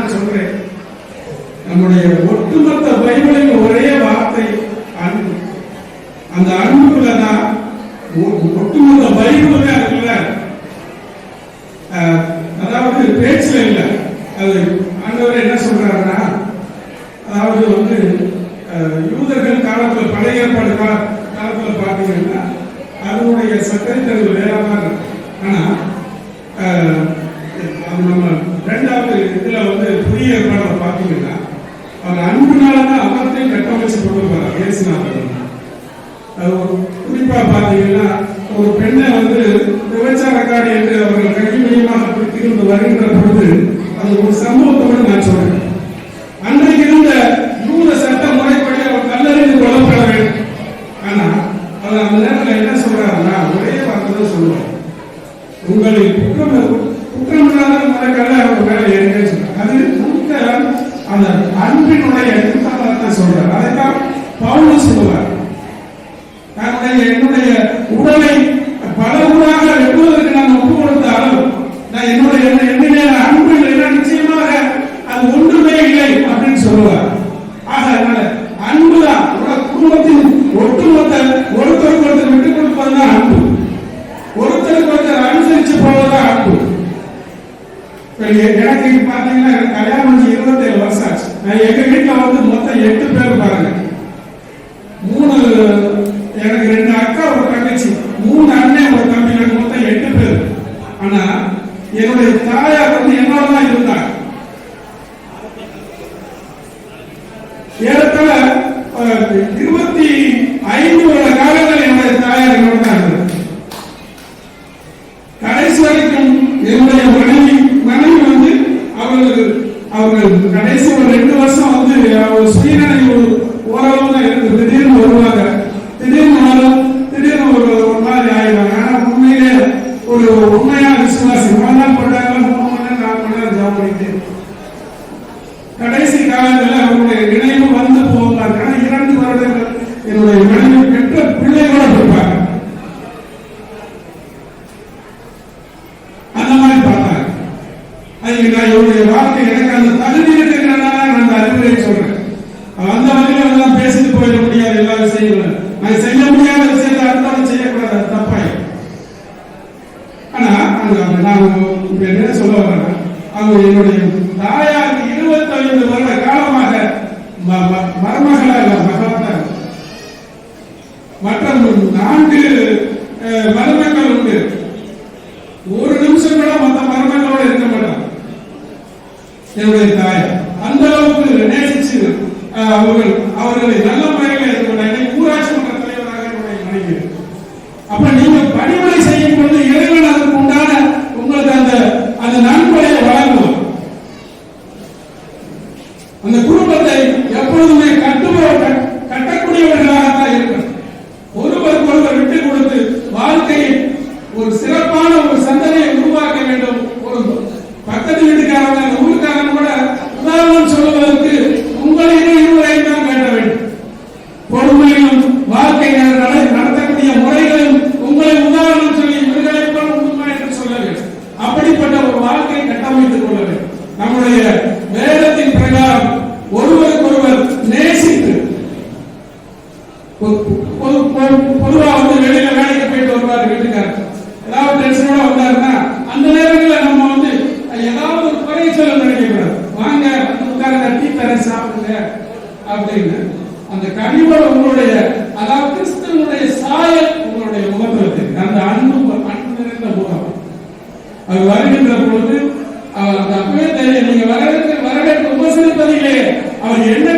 நான் சொல்றேன் நம்முடைய ஒட்டுமொத்த பைபிளின் ஒரே வார்த்தை அன்பு. அந்த அன்புல தான் ஒட்டுமொத்த பைபிளுமே இருக்குல்ல அதாவது பேச்சுல இல்லை. அது ஆண்டவர் என்ன சொல்றாருன்னா அதாவது வந்து யூதர்கள் காலத்துல பழைய ஏற்பாடு கா- காலத்துல பாத்தீங்கன்னா அதனுடைய சக்கரைத்தறிவு வேற மாதிரி ஆனா அது நம்ம புதிய ஏற்பாடுல பார்த்தீங்கன்னா அவர் அன்புனாலதான் அவர்த்தையும் கட்டமைச்சு கொண்டு வர பேசினார் குறிப்பா பார்த்தீங்கன்னா ஒரு பெண்ணை வந்து விபச்சாரக்காரி என்று அவர்கள் கடிமையமாக பிடித்திருந்து வருகின்ற பொழுது அது ஒரு சம்பவத்தோடு நான் சொல்றேன். அன்றைக்கு இருந்த யூத சட்ட முறைப்படி அவர் கல்லறிந்து கொல்லப்பட வேண்டும். ஆனா அவர் அந்த நேரத்தில் என்ன சொல்றாருன்னா ஒரே வார்த்தை தான் சொல்லுவார். உங்களை குற்றம் குற்றமில்லாத மனக்கால அவர் மேல ஏறினே சொல்றார் அது முழுக்க அந்த அன்பினுடைய தான் சொல்றார் அதைத்தான் பவுல் சொல்லுவார். தன்னுடைய என்னுடைய உடலை பல ஊராக வெட்டுவதற்கு நான் ஒப்பு கொடுத்தாலும் நான் என்னுடைய என்னுடைய அன்பு இல்லைன்னா நிச்சயமாக அது ஒன்றுமே இல்லை அப்படின்னு சொல்லுவார். ஆக அதனால அன்புதான். உங்க குடும்பத்தின் ஒட்டுமொத்த இப்ப எ- எனக்கு இப்ப பாத்தீங்கன்னா எனக்கு கல்யாணம் முடிஞ்சு இருபத்தேழு வருஷம் ஆச்சு. நான் எங்க வீட்டுல வந்து மொத்தம் எட்டு பேர் பாருங்க மூணு எனக்கு ரெண்டு அக்கா ஒரு தங்கச்சி. மூணு அண்ணன் ஒரு தம்பி எனக்கு மொத்தம் எட்டு பேர். ஆனா என்னுடைய தாயார் வந்து என்னோட தான் இருந்தாங்க. ஏறத்தாழ இருபத்தி ஐந்து வருட காலங்கள் என்னுடைய தாயார் என்னோட தான் இருந்தது கடைசி வரைக்கும் என்னுடைய மனைவி மனைவி வந்து அவர்கள் அவர்கள் கடைசி ஒரு ரெண்டு வருஷம் வந்து அவர் சுயநலை ஒரு ஓரளவு தான் இருக்கு. திடீர்னு வருவாங்க. திடீர்னு வரும் திடீர்னு ஒரு ஒரு மாதிரி ஆயிடுவாங்க. ஆனா உண்மையிலே ஒரு உண்மையா விசுவாசி. ஒரு நாள் போட்டாங்க மூணு மணி நேரம் நாலு மணி நேரம் ஜாப் பண்ணிட்டு கடைசி காலங்களில் அவங்களுடைய நினைவு வந்து போவாங்க ஆனா இரண்டு வருடங்கள் என்னுடைய மனைவி பெற்ற பிள்ளைகளோட இருப்பாங்க அந்த மாதிரி பார்த்தாங்க நான் என்னுடைய வாழ்க்கை எனக்கு அந்த தகுதி இருக்கிறதுனால நான் அந்த அறிவுரை சொல்றேன். அந்த வகையில் அதெல்லாம் பேசிட்டு போயிட முடியாது எல்லா விஷயங்களும். நான் செய்ய முடியாத விஷயத்தை அடுத்தவங்க செய்யக்கூடாது அது ஆனா அங்க நான் இப்ப என்ன சொல்ல வரேன் அவங்க என்னுடைய தாயாருக்கு இருபத்தைந்து வருட காலமாக மருமகளாக மகளாக மற்ற நான்கு அஹ், மருமக்கள் உண்டு. ஒரு நிமிஷம் கூட மற்ற என்னுடைய தாய். அந்த அளவுக்கு நேசிச்சு அவர்கள் அவர்களை நல்ல முறையில் இருக்கிறாங்க ஊராட்சி மன்ற தலைவராக என்னுடைய மனைவி. அப்ப நீங்க பணிமுறை செய்யும் பொழுது இளைஞர்கள் அதற்கு உண்டான உங்களுக்கு அந்த அந்த நன்கொடையை வழங்குவோம் அந்த குடும்பத்தை எப்பொழுதுமே கட்டுபவ அந்த கனிவோட உங்களுடைய அதாவது கிறிஸ்துவனுடைய சாயல் உங்களுடைய முகத்தில் இருக்கு அந்த அன்பு அன்பு நிறைந்த முகம். அது வருகின்ற பொழுது அவர் அந்த அப்பவே தெரியும் நீங்க வரவேற்க வரவேற்க உபசரிப்பதிலே அவர் என்ன